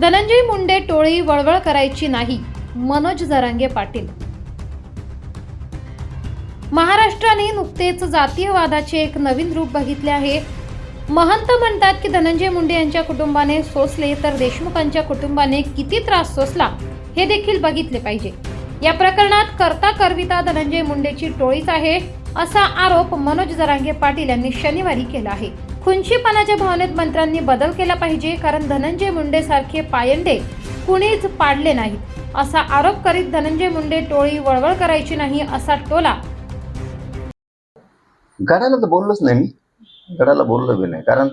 धनंजय मुंडे टोळी वळवळ करायची नाही मनोज जरांगे पाटील. महाराष्ट्राने नुकतेच जातीयवादाचे एक नवीन रूप बघितले आहे. महंत म्हणतात की धनंजय मुंडे यांच्या कुटुंबाने सोसले तर देशमुखांच्या कुटुंबाने किती त्रास सोसला हे देखील बघितले पाहिजे. या प्रकरणात करता करविता धनंजय मुंडेची टोळीच आहे असा आरोप मनोज जरांगे पाटील यांनी शनिवारी केला आहे. खुनशीपणाच्या भावनेत मंत्र्यांनी बदल केला पाहिजे कारण धनंजय मुंडेसारखे पायंडे कुणीच पाडले नाहीत. असा आरोप करीत धनंजय मुंडे टोळी वळवळ करायची नाही असा टोला. गडाला तर बोललोच नाही मी. गडाला बोललो बी नाही कारण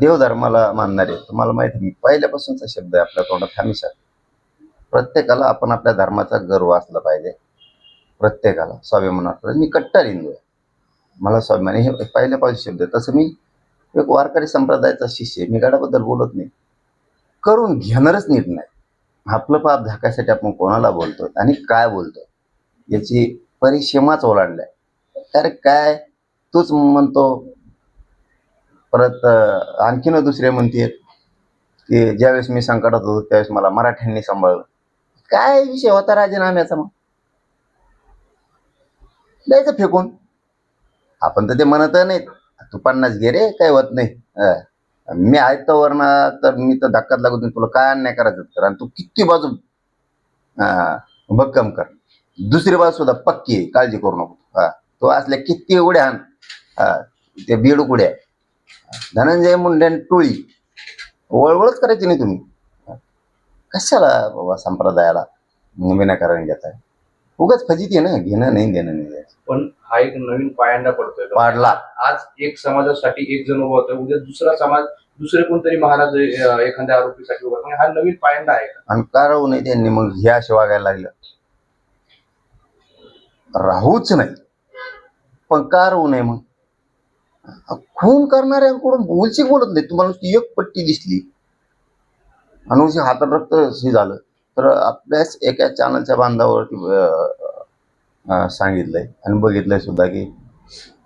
देवधर्माला मानणारे तुम्हाला माहिती मी पहिल्यापासूनचा शब्द आहे आपल्या तोंडात हमेशा. प्रत्येकाला आपण आपल्या धर्माचा गर्व असला पाहिजे. प्रत्येकाला. स्वाभिमान असला मी कट्टर हिंदू आहे. मला स्वाभिमान हे पहिल्यापासून शब्द आहे. तसं मी एक वारकरी संप्रदायाचा शिष्य मी गडाबद्दल बोलत नाही. करून घेणारच नीट नाही आपलं पाप झाकायसाठी आपण कोणाला बोलतोय आणि काय बोलतोय? याची परिसीमाच ओलांडलाय. अरे काय? तूच म्हणतो. परत आणखीन दुसरे म्हणते की ज्यावेळेस मी संकटात होतो त्यावेळेस मला मराठ्यांनी सांभाळलं. काय विषय होता राजीनाम्याचा मग? द्यायचं फेकून. आपण तर ते म्हणत नाहीत. तू पन्नास घे रे काय होत नाही. मी आहे तर वरना तर मी तर धक्कात लागत नाही तुला काय अन्याय करायचं तर? आणि तू किती बाजू भक्कम कर. दुसरी बाजू सुद्धा पक्की काळजी करू नको हा. तो असल्या किती उड्या आण. हा, ते बीड उड्या. धनंजय मुंडे आणि टोळी. वळवळच करायची नाही तुम्ही. कशाला बाबा संप्रदायाला विनाकारण घेताय? उगाच फजिती आहे ना घेणं नाही देणं नाही द्यायचं. पण हा एक नवीन पायंडा पडतोय. पाडला. आज एक समाजासाठी एक जण उभा होतोय उद्या दुसरा समाज दुसरे कोणतरी महाराज अं, एखाद्या आरोपीसाठी उभा राहतो. हा नवीन पायंडा आहे का? आणि का राहू नये त्यांनी मग ह्या असे वागायला लागलं. राहूच नाही. पण का राहू नये मग. खून करणाऱ्यांकडून उलची बोलत नाही. तुम्हाला नुसती एक पट्टी दिसली. आणि उलची हातात रक्त हे झालं. तर आपल्याच एका चॅनलच्या बांधावरती सांगितलं आहे सांगितलंय. आणि बघितलंय सुद्धा की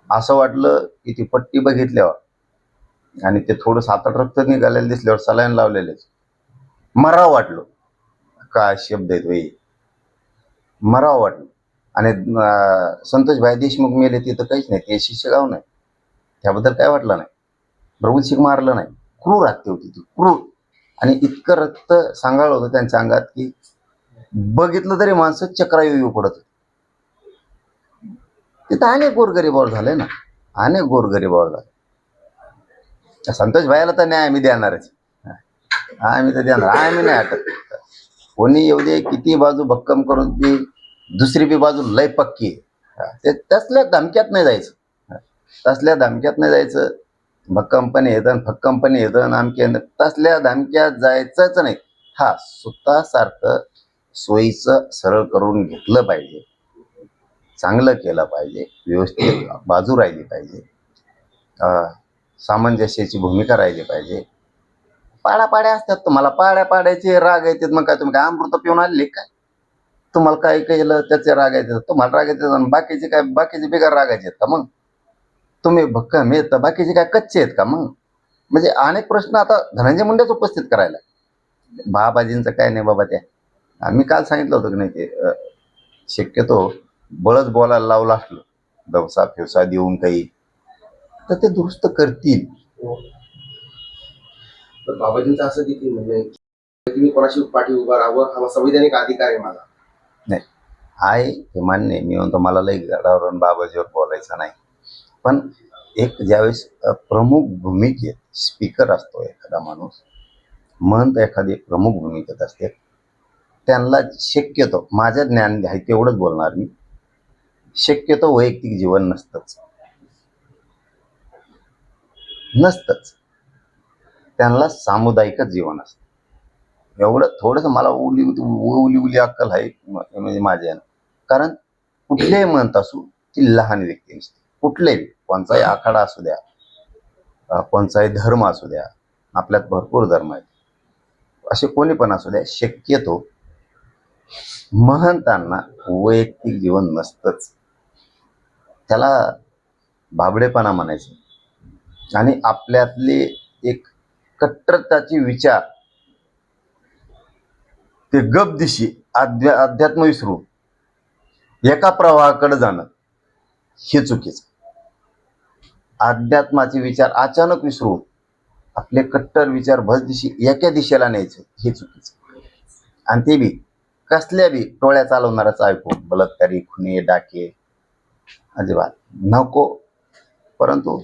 असं वाटलं की ती पट्टी बघितल्यावर आणि ते थोडं हातात रक्त निघालेलं दिसल्यावर सलाईन लावलेलेच. मराव वाटलो. काय शब्द आहेत बाई. मराव वाटलं. आणि संतोष भाई देशमुख मेले तिथं काहीच नाही. ते शिष्यगाव नाही. त्याबद्दल काय वाटलं नाही. प्रभू शिक मारलं नाही. क्रूर हत्या होती ती. क्रूर. आणि इतकं रक्त सांगाळ होतं त्यांच्या अंगात की बघितलं तरी माणसं चक्रायू येऊ पडत होती. तिथं अनेक गोरगरीबावर झाले ना. अनेक गोरगरीबावर झाले संतोष भाईला तर न्याय आम्ही देणारच. आम्ही तर देणार. आम्ही नाही हटत. कोणी येऊ दे किती बाजू भक्कम करून ती दुसरी बी बाजू लय पक्की ते तसल्या धमक्यात नाही जायचं. तसल्या धमक्यात नाही जायचं. भक्कमपणे येतं फक्कमपणे येतं आमके तसल्या धमक्यात जायचंच नाही. हा स्वतःसारखं सोयीचं सरळ करून घेतलं पाहिजे. चांगलं केलं पाहिजे. व्यवस्थित बाजू राहिली पाहिजे. सामंजस्याची भूमिका राहिली पाहिजे. पाड्या पाड्या असतात तुम्हाला. पाड्या पाड्याचे राग येतात. मग काय तुम्ही काय अमृत पिऊन आले काय तुम्हाला काय केलं त्याचे राग येतात. तुम्हाला राग येतात बाकीचे काय बाकीचे बिगार रागायचे आहेत का मग? तुम्ही भक्कम येत बाकीचे काय कच्चे आहेत का मग? म्हणजे अनेक प्रश्न आता धनंजय मुंडेच उपस्थित करायला. बाबाजींचं काय नाही बाबा त्या आम्ही काल सांगितलं होतं की नाही ते शक्यतो बळच बोलायला लावलं असलं. दवसा फेवसा देऊन काही. तर ते दुरुस्त करतील. तर बाबाजींचं असं देखील म्हणजे तुम्ही कोणाशी पाठी उभा राहावं? हा संविधानिक अधिकार आहे माझा. आहे हे मान्य. मी म्हणतो मला लई गडावर आणि बाबाजीवर बोलायचं नाही. पण एक ज्यावेळेस प्रमुख भूमिकेत स्पीकर असतो एखादा माणूस महंत एखादी प्रमुख भूमिकेत असते त्यांना शक्यतो माझं ज्ञान आहे तेवढंच बोलणार मी शक्यतो वैयक्तिक जीवन नसतंच. नसतंच. त्यांना सामुदायिकच जीवन असतं. एवढं थोडंसं मला उली उली उली अक्कल आहे म्हणजे माझ्या कारण कुठलेही म्हणत असू ती लहान व्यक्ती नसते. कुठलेही कोणताही आखाडा असू द्या कोणताही धर्म असू द्या आपल्यात भरपूर धर्म आहेत. असे कोणी पण असू द्या शक्यतो महंतांना वैयक्तिक जीवन नसतंच. त्याला बाबडेपणा म्हणायचं. आणि आपल्यातले एक कट्टरताचे विचार ते गप दिशी अध्या अध्यात्म विसरून एका प्रवाहाकडे जाणं हे चुकीचं. अध्यात्माचे विचार अचानक विसरून आपले कट्टर विचार भज दिशी एका दिशेला न्यायचं. हे चुकीचं. आणि ते बी कसल्या बी टोळ्या चालवणाराच ऐकून बलात्कारी खुने डाके अजिबात. नको. परंतु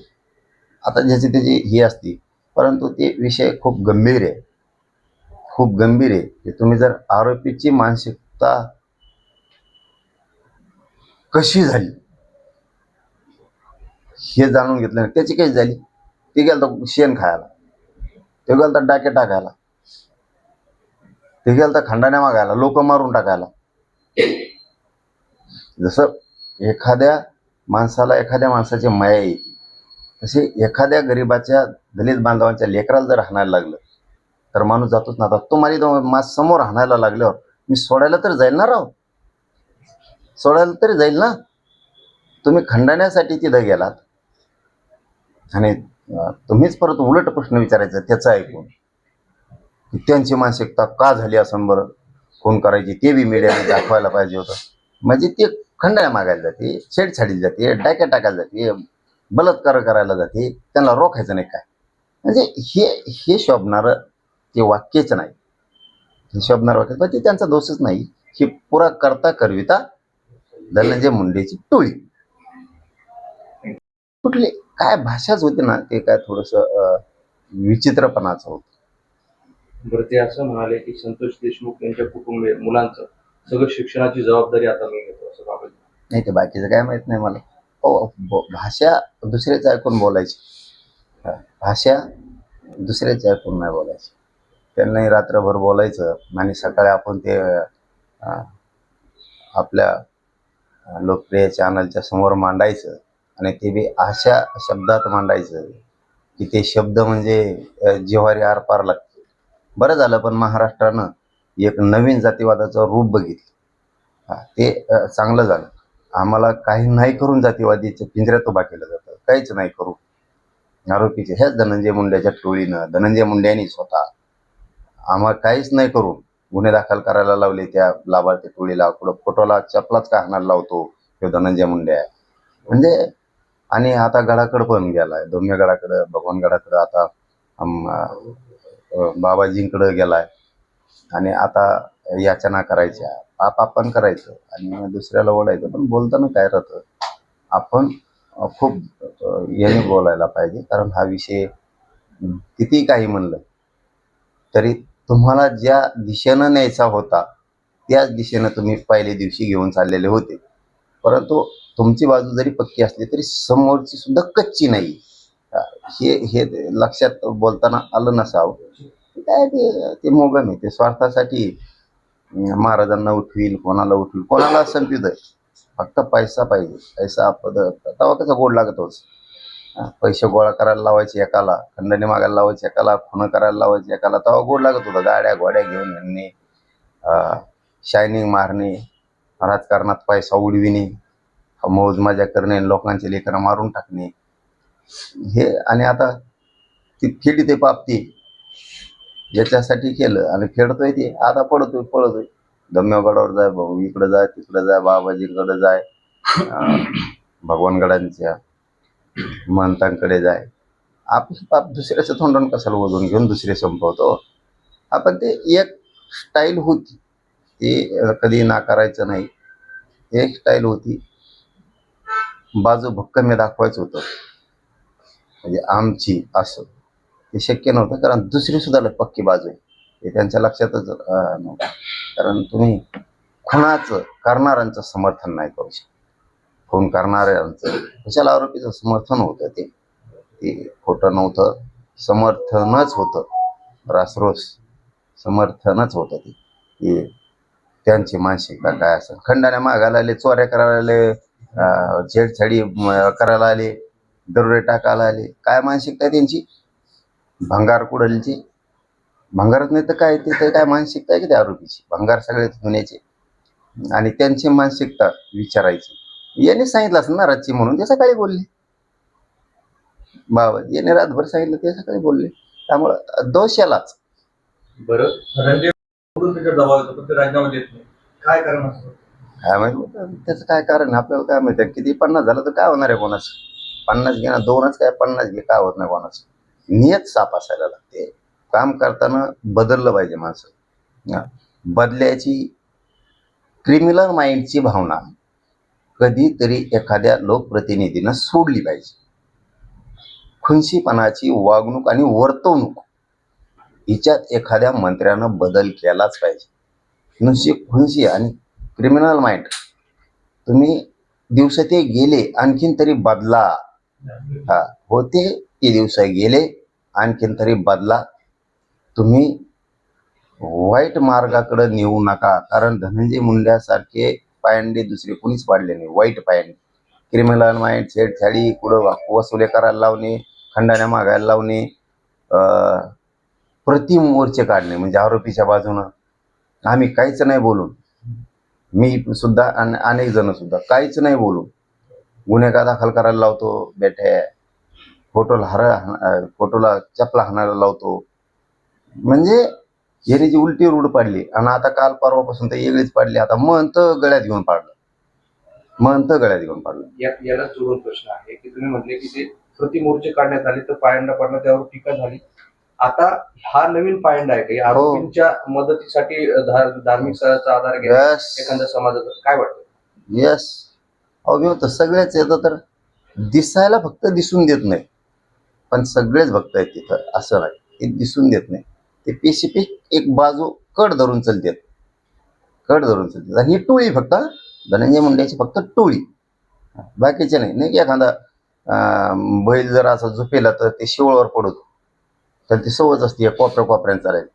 आता ज्याची त्याची ही असती परंतु ते विषय खूप गंभीर आहे. खूप गंभीर आहे. की तुम्ही जर आरोपीची मानसिकता कशी झाली हे जाणून घेतलं नाही. त्याची काही झाली. ते गेलं तर शेण खायला. ते गेलं तर डाके टाकायला. ते गेलं तर खंडाण्या मागायला लोक मारून टाकायला. जसं एखाद्या माणसाला एखाद्या माणसाची माया येते तसे एखाद्या गरिबाच्या दलित बांधवांच्या लेकराला जर हाणायला लागलं तर माणूस जातोच ना. आता तुम्हाला तो माझ समोर हाणायला लागल्यावर मी सोडायला तर जाईल ना राव? सोडायला तरी जाईल ना? तुम्ही खंडाण्यासाठी तिथं गेलात. आणि तुम्हीच परत उलट प्रश्न विचारायचा त्याचं ऐकून. की त्यांची मानसिकता का झाली असं बरं? फोन करायची? ते बी मीडियाने दाखवायला पाहिजे होतं. म्हणजे ते खंडाळ्या मागायला जाते छेडछाडीला जाते डाक्या टाकायला जाते बलात्कार करायला जाते त्यांना रोखायचं नाही काय? म्हणजे हे हे शोभणारं ते वाक्यच नाही. हे शोभणारं वाक्य पण ते त्यांचा दोषच नाही. ही पुरा करता करविता धनंजय मुंडेची टोळी. कुठली काय भाषाच होती ना ते काय थोडस विचित्रपणाचं होतं. बरं ते असं म्हणाले की संतोष देशमुख यांच्या कुटुंबीय मुलांचं सगळं शिक्षणाची जबाबदारी आता मी घेतो असं बाबा नाही ते बाकीचं काय माहीत नाही मला. हो भाषा दुसऱ्याचं ऐकून बोलायची. भाषा दुसऱ्याचं ऐकून नाही बोलायची. त्यांनाही रात्रभर बोलायचं आणि सकाळी आपण ते आपल्या लोकप्रिय चॅनलच्या समोर मांडायचं. आणि ते बी अशा शब्दात मांडायचं की ते शब्द म्हणजे जिव्हारी आरपार लागते. बरं झालं पण महाराष्ट्रानं एक नवीन जातीवादाचं रूप बघितलं. ते चांगलं झालं. आम्हाला काही नाही करून जातीवादीचं पिंजऱ्यात उभा केलं जातं. काहीच नाही करू. आरोपीचे ह्याच धनंजय मुंड्याच्या टोळीनं धनंजय मुंड्यांनी स्वतः आम्हाला काहीच नाही करून गुन्हे दाखल करायला लावले त्या लाभार्थी टोळीला. कुठं फोटोला चपलाच का हाणायला लावतो किंवा धनंजय मुंडे? म्हणजे आणि आता गडाकडं पण गेलाय. धोम्य गडाकडं भगवान गडाकडं आता बाबाजींकडं गेलाय. आणि आता याचना करायच्या. पाप आपण करायचं आणि दुसऱ्याला ओढायचं. पण बोलताना काय राहतं? आपण खूप याने बोलायला पाहिजे. कारण हा विषय किती काही म्हणलं तरी तुम्हाला ज्या दिशेनं न्यायचा होता त्याच दिशेनं तुम्ही पहिल्या दिवशी घेऊन चाललेले होते. परंतु तुमची बाजू जरी पक्की असली तरी समोरची सुद्धा कच्ची नाही. हे हे लक्षात बोलताना आलं नसावं. काय ते ते मोगम आहे ते स्वार्थासाठी महाराजांना उठवील कोणाला उठवील कोणाला संपित आहे. फक्त पैसा पाहिजे पैसा पद तेव्हा कसा गोड लागत होच पैसे गोळा करायला लावायचे एकाला खंडणी मागायला लावायचे एकाला खुणं करायला लावायचे एकाला तवा गोड लागत होता. गाड्या घोड्या घेऊन यांनी शायनिंग मारणे राजकारणात पैसा उडविणे. मौज मजा करणे लोकांचे लेकरं मारून टाकणे. हे आणि आता ती फेडी ते पापती याच्यासाठी केलं आणि फेडतोय ते. आता पडतोय पळतोय. गम्यागडावर जाय भाऊ इकडं जाय तिकडं जाय बाबाजीकडे जाय. भगवानगडांच्या महंतांकडे जाय. आपण पाप दुसऱ्याचं तोंडून कशाला वजून घेऊन दुसरे संपवतो? आपण ते एक स्टाईल होती. ते कधी नाकारायचं नाही. एक स्टाईल होती. बाजू भक्कम दाखवायचं होतं. म्हणजे आमची असं. ते शक्य नव्हतं कारण दुसरी सुद्धा लय पक्की बाजू आहे. हे त्यांच्या लक्षातच नव्हतं. कारण तुम्ही खुनाचं करणाऱ्यांचं समर्थन नाही करू शकत. खून करणाऱ्यांचं कशाला आरोपीचं समर्थन होतं ते? ते खोटं नव्हतं. समर्थनच होतं. रासरोस समर्थनच होतं ते. त्यांची मानसिकता काय असेल? खंडाने मागायला आले चोऱ्या करायला छेडछाडी करायला आले दरोडे टाकायला आले काय मानसिकता आहे त्यांची भंगार कुडलची भंगारच नाही तर काय ते तर काय मानसिकता आहे की त्या आरोपीची भंगार सगळे धुण्याचे आणि त्यांची मानसिकता विचारायची याने सांगितलं असं ना रातची म्हणून ते सकाळी बोलले बाबा याने रातभर सांगितलं ते सकाळी बोलले त्यामुळं दोष यालाच बरं काय कारण काय माहिती? त्याचं काय कारण आपल्याला काय माहिती किती पन्नास झालं तर काय होणार आहे कोणाचं? पन्नास घेणं दोनच काय पन्नास घे काय होत नाही कोणाचं? नियत साप असायला लागते. काम करताना बदललं पाहिजे माणसं. बदल्याची क्रिमिनल माइंडची भावना कधीतरी एखाद्या लोकप्रतिनिधीनं सोडली पाहिजे. खुनशीपणाची वागणूक आणि वर्तवणूक हिच्यात एखाद्या मंत्र्यानं बदल केलाच पाहिजे. नुसती खुनशी आणि क्रिमिनल माइंड तुम्ही दिवस ते गेले आणखीन तरी बदला. हा होते ते दिवस गेले आणखीन तरी बदला. तुम्ही वाईट मार्गाकडे नेऊ नका कारण धनंजय मुंड्यासारखे पायंडे दुसरे कोणीच पाडले नाही. वाईट पायंडे. क्रिमिनल माइंड छेडछाडी कुठं वसुले करायला लावणे खंडाण्या मागायला लावणे प्रतिमोर्चे प्रति मोर्चे काढणे म्हणजे आरोपीच्या बाजूनं. आम्ही काहीच नाही बोलून. मी सुद्धा आणि अनेक जण सुद्धा काहीच नाही बोलू. गुन्हे का दाखल करायला लावतो बेटे. फोटोला हर फोटोला चपला हाणायला लावतो. म्हणजे याने जी उलटी रूढ पाडली आणि आता काल परवापासून तर वेगळीच पाडली. आता मंत गळ्यात घेऊन पाडलं. मंत गळ्यात घेऊन पाडलं. याला जोडून प्रश्न आहे की तुम्ही म्हटले की ते प्रतिमोर्चे काढण्यात आले तर पायंडा पडणं त्यावर टीका झाली. आता हा नवीन पायंडा आहे की आरोपींच्या मदतीसाठी धार- धार्मिक स्थळाचा आधार घ्या यस एखाद्या समाजाचा काय वाटतं? यस अहो मी होतं सगळेच येतं तर दिसायला फक्त दिसून देत नाही. पण सगळेच भक्त आहेत तिथं असं नाही. ते दिसून देत नाही. ते पेसिफिक एक बाजू कड धरून चालतात. कड धरून चालतात. आणि ही टोळी फक्त धनंजय मुंड्याची फक्त टोळी. बाकीचे नाही. नाही की एखादा अं, बैल जर असं झोपेला तर ते शिवळवर पडतो. तर ती सवच असते या कोपऱ्या कोपऱ्यात चालायची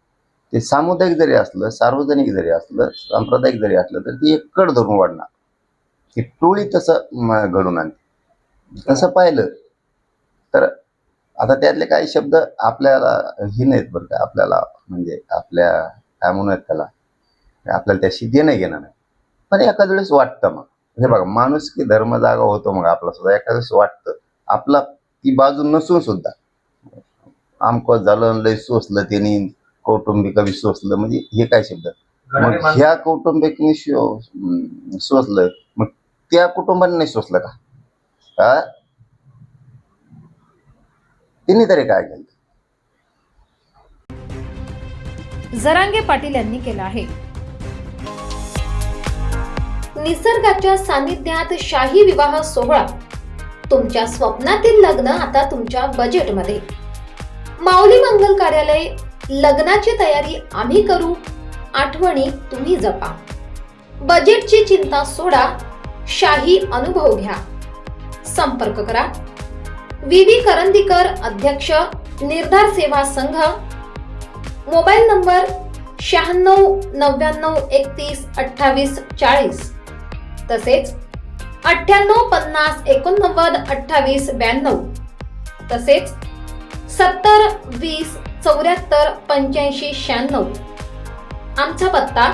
ते सामुदायिक जरी असलं सार्वजनिक जरी असलं सांप्रदायिक जरी असलं तर ती एक कड धरून वाढणार. ती टोळी तसं घडून आणते. तसं पाहिलं तर आता त्यातले काही शब्द आपल्याला हे नाहीत बरं का आपल्याला म्हणजे आपल्या काय म्हणूयात त्याला आपल्याला त्याशी देणं घेणं नाही पण एखाद्या वेळेस वाटतं मग. हे बघा माणूस की धर्म जागा होतो मग आपला सुद्धा. एखाद वेळेस वाटतं. आपला ती बाजू नसून सुद्धा. आमकं झालं लय सोसलं त्यांनी कौटुंबिक बी सोसलं. म्हणजे हे काय शब्द? मग ह्या कौटुंबिकने अं, सोसलं. मग त्या कुटुंबाने नाही सोसलं का? हा? तिने तरी काय केलं? जरांगे पाटील यांनी केलं आहे. निसर्गाच्या सानिध्यात शाही विवाह सोहळा. तुमच्या स्वप्नातील लग्न आता तुमच्या बजेटमध्ये माऊली मंगल कार्यालय लग्नाची तयारी आम्ही करू. आठवणी तुम्ही जपा. बजेटची चिंता सोडा. शाही अनुभव घ्या. संपर्क करा. विवी करंदीकर अध्यक्ष निर्धार सेवा संघ. मोबाईल नंबर शहाण्णव नव्याण्णव एकतीस अठ्ठावीस चाळीस. तसेच अठ्ठ्याण्णव पन्नास एकोणनव्वद अठ्ठावीस ब्याण्णव. तसेच सत्तर वीस चौऱ्याहत्तर पंच्याऐंशी शहाण्णव. आमचा पत्ता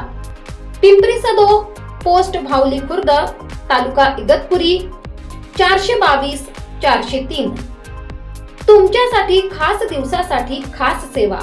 पिंपरी सदो पोस्ट भावली खुर्द तालुका इगतपुरी चारशे बावीस चारशे तीन. तुमच्यासाठी खास दिवसासाठी खास सेवा.